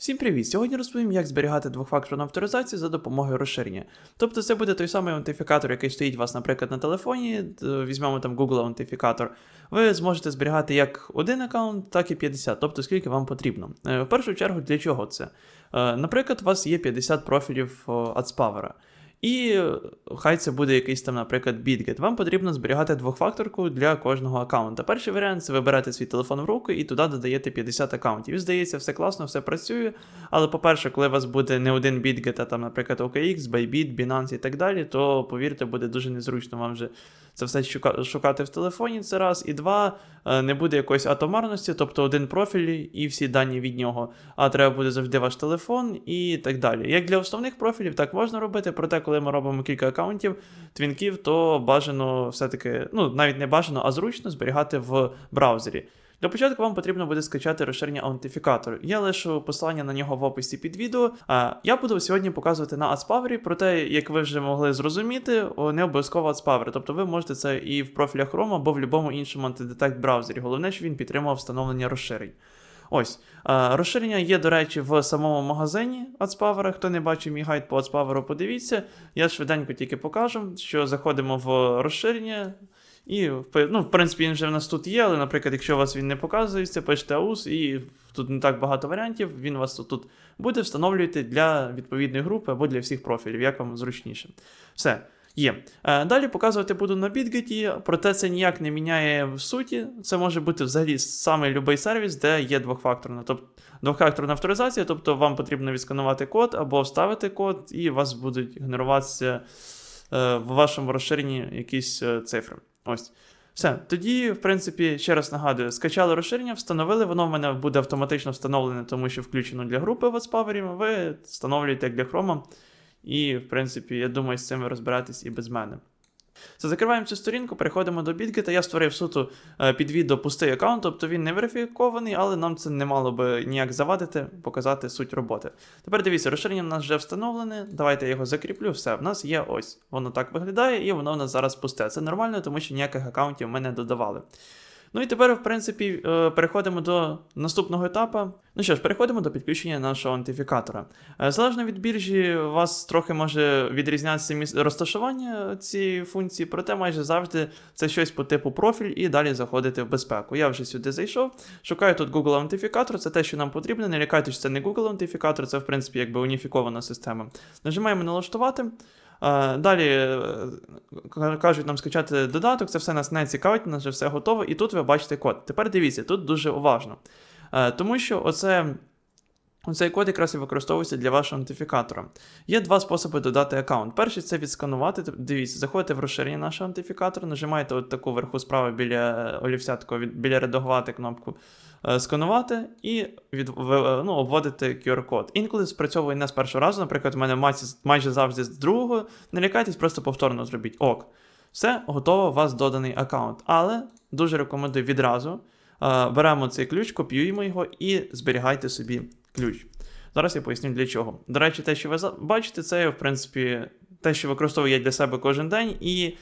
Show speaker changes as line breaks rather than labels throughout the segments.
Всім привіт! Сьогодні розповім, як зберігати двохфакторну авторизацію за допомогою розширення. Тобто це буде той самий аутентифікатор, який стоїть у вас, наприклад, на телефоні, візьмемо там Google аутентифікатор. Ви зможете зберігати як один аккаунт, так і 50, тобто скільки вам потрібно. Е, В першу чергу, для чого це? Е, Наприклад, у вас є 50 профілів AdSpower. І хай це буде якийсь там, наприклад, BitGet. Вам потрібно зберігати двохфакторку для кожного аккаунта. Перший варіант це ви берете свій телефон в руку і туди додаєте 50 аккаунтів. І здається, все класно, все працює. Але, по-перше, коли у вас буде не один BitGet, а там, наприклад, OKX, Bybit, Binance і так далі, то повірте, буде дуже незручно вам вже це все шукати в телефоні. Це раз. І два, е, не буде якоїсь атомарності, тобто один профіль і всі дані від нього. А треба буде завжди ваш телефон і так далі. Як для основних профілів, так можна робити, проте, коли ми робимо кілька аккаунтів, твінків, то бажано все-таки, ну навіть не бажано, а зручно зберігати в браузері. Для початку вам потрібно буде скачати розширення аутентифікатор. Я лишу посилання на нього в описі під відео. А я буду сьогодні показувати на AdSpower, проте, як ви вже могли зрозуміти, не обов'язково AdSpower. Тобто ви можете це і в профілях Chrome або в будь-якому іншому антидетект браузері. Головне, щоб він підтримував встановлення розширень. Ось. Розширення є, до речі, в самому магазині AdSpower. Хто не бачив мій гайд по AdSpower, подивіться. Я швиденько тільки покажу, що заходимо в розширення. І, ну, в принципі, він вже в нас тут є, але, наприклад, якщо у вас він не показується, пишете AUS, і тут не так багато варіантів, він вас тут буде, встановлюєте для відповідної групи або для всіх профілів, як вам зручніше. Все. Є. Е, Далі показувати буду на BitGet, проте це ніяк не міняє в суті. Це може бути взагалі саме будь-який сервіс, де є двохфакторна, тобто двохфакторна авторизація, тобто вам потрібно відсканувати код або вставити код, і у вас будуть генеруватися е, в вашому розширенні якісь е, цифри. Ось. Все. Тоді, в принципі, ще раз нагадую, скачали розширення, встановили, воно в мене буде автоматично встановлене, тому що включено для групи AdSpower, ви встановлюєте як для Chrome. І, в принципі, я думаю, з цим ви розберетесь і без мене. Все, закриваємо цю сторінку, переходимо до BitGet. Я створив суто е, під відео пустий аккаунт, тобто він не верифікований, але нам це не мало би ніяк завадити, показати суть роботи. Тепер дивіться, розширення в нас вже встановлене. Давайте я його закріплю. Все, в нас є ось. Воно так виглядає, і воно в нас зараз пусте. Це нормально, тому що ніяких аккаунтів ми не додавали. Ну і тепер, в принципі, е, переходимо до наступного етапу. Ну що ж, переходимо до підключення нашого антифікатора. Е, Залежно від біржі, у вас трохи може відрізнятися розташування цієї функції, проте майже завжди це щось по типу профіль і далі заходити в безпеку. Я вже сюди зайшов, шукаю тут Google аутентифікатор, це те, що нам потрібно. Не лякайте, що це не Google аутентифікатор, це в принципі якби уніфікована система. Нажимаємо налаштувати. Е, Далі е, кажуть нам скачати додаток, це все нас не цікавить, у нас все готово, і тут ви бачите код. Тепер дивіться, тут дуже уважно. Е, Тому що оце, оцей код якраз і використовується для вашого антифікатора. Є два способи додати аккаунт. Перший це відсканувати. Дивіться, заходите в розширення нашого антифікатора, нажимаєте от таку вверху справа біля е, олівця, такого від- біля редагувати кнопку е, сканувати і від, ну, обводити QR-код. Інколи спрацьовує не з першого разу, наприклад, у мене майже, майже завжди з другого. Не лякайтесь, просто повторно зробіть ок. Все, готово, у вас доданий аккаунт. Але дуже рекомендую відразу. е, Беремо цей ключ, копіюємо його і зберігайте собі ключ. Зараз я поясню для чого. До речі, те, що ви бачите, це в принципі те, що використовую я для себе кожен день, і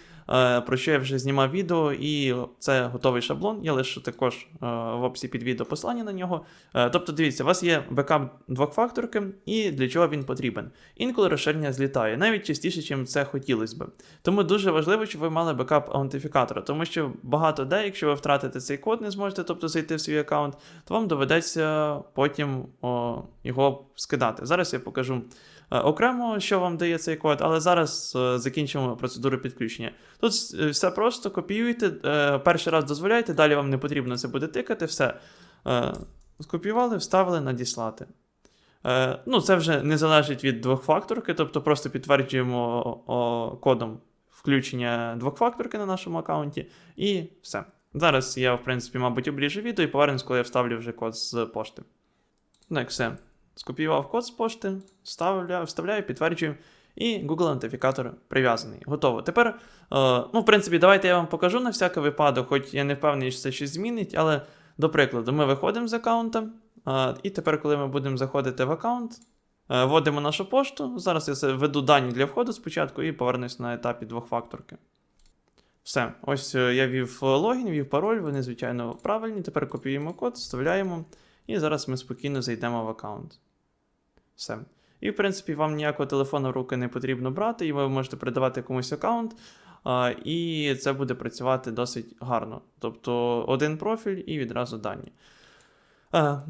про що я вже знімав відео, і це готовий шаблон. Я лишу також е, в описі під відео посилання на нього. Е, тобто, дивіться, у вас є бекап двохфакторки, і для чого він потрібен. Інколи розширення злітає, навіть частіше, ніж це хотілося би. Тому дуже важливо, щоб ви мали бекап аутентифікатора, тому що багато де, якщо ви втратите цей код, не зможете, тобто зайти в свій аккаунт, то вам доведеться потім його скидати. Зараз я покажу е, окремо, що вам дає цей код, але зараз е, закінчимо процедуру підключення. Тут е, все просто копіюєте, перший раз дозволяєте, далі вам не потрібно це буде тикати, все. Скопіювали, вставили, надіслати. Ну, це вже не залежить від двохфакторки, тобто просто підтверджуємо кодом включення двохфакторки на нашому аккаунті, і все. Зараз я, в принципі, мабуть, обріжу відео і повернусь, коли я вставлю вже код з пошти. Так, все. Скопіював код з пошти, вставляю, вставляю, підтверджую. І Google аутентифікатор прив'язаний. Готово. Тепер, е, ну, в принципі, давайте я вам покажу на всякий випадок, хоч я не впевнений, що це щось змінить, але до прикладу, ми виходимо з аккаунта, е, і тепер, коли ми будемо заходити в аккаунт, е, вводимо нашу пошту. Зараз я введу дані для входу спочатку і повернусь на етапі двохфакторки. Все, ось я ввів логін, ввів пароль, вони, звичайно, правильні. Тепер копіюємо код, вставляємо, і зараз ми спокійно зайдемо в аккаунт. Все. І, в принципі, вам ніякого телефону в руки не потрібно брати, і ви можете передавати комусь аккаунт, і це буде працювати досить гарно. Тобто один профіль і відразу дані.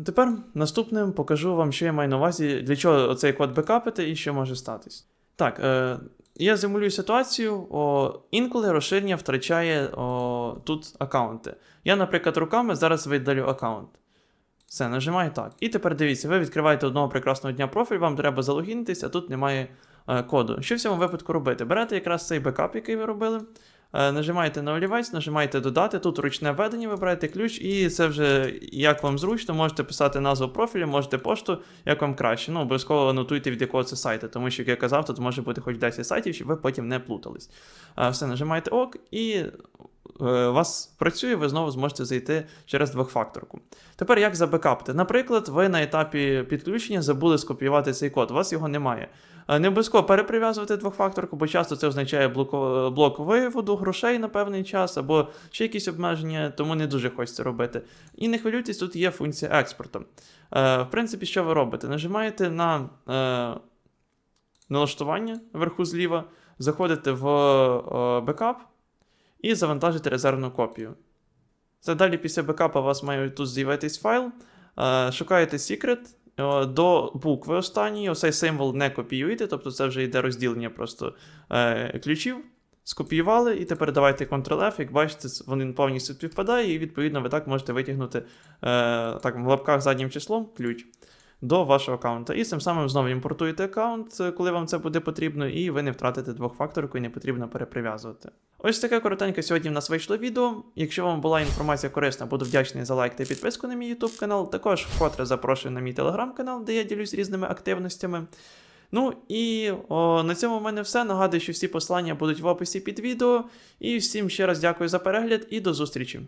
Тепер наступним покажу вам, що я маю на увазі, для чого цей код бекапити і що може статись. Так, е, я зимулюю ситуацію, о, інколи розширення втрачає о, тут аккаунти. Я, наприклад, руками зараз видалю аккаунт. Все, нажимаю так. І тепер дивіться, ви відкриваєте одного прекрасного дня профіль, вам треба залогінитись, а тут немає е, коду. Що в цьому випадку робити? Берете якраз цей бекап, який ви робили, е, нажимаєте на олівець, нажимаєте додати, тут ручне введення, вибираєте ключ, і це вже як вам зручно, можете писати назву профілю, можете пошту, як вам краще. Ну, обов'язково анотуйте від якого це сайту, тому що, як я казав, тут може бути хоч 10 сайтів, щоб ви потім не плутались. Е, Все, нажимаєте ок, і у вас працює, ви знову зможете зайти через двохфакторку. Тепер як забекапити? Наприклад, ви на етапі підключення забули скопіювати цей код, у вас його немає. Е, Не обов'язково переприв'язувати двохфакторку, бо часто це означає блоко- блок виводу грошей на певний час або ще якісь обмеження, тому не дуже хочеться робити. І не хвилюйтесь, тут є функція експорту. Е, В принципі, що ви робите? Нажимаєте на е, налаштування вверху зліва, заходите в е, бекап і завантажите резервну копію. Це далі після бекапа у вас має тут з'явитись файл. Е, Шукаєте е, до букви останньої, оцей символ не копіюєте, тобто це вже йде розділення просто е, ключів. Скопіювали, і тепер давайте Ctrl-F, як бачите, він повністю співпадає, і відповідно ви так можете витягнути е, так, в лапках заднім числом ключ до вашого аккаунта. І цим самим знову імпортуєте аккаунт, е, коли вам це буде потрібно, і ви не втратите двохфакторку і не потрібно переприв'язувати. Ось таке коротеньке сьогодні в нас вийшло відео. Якщо вам була інформація корисна, буду вдячний за лайк та підписку на мій YouTube канал. Також вкотре запрошую на мій телеграм канал, де я ділюсь різними активностями. Ну і о, на цьому в мене все. Нагадую, що всі посилання будуть в описі під відео. І всім ще раз дякую за перегляд і до зустрічі.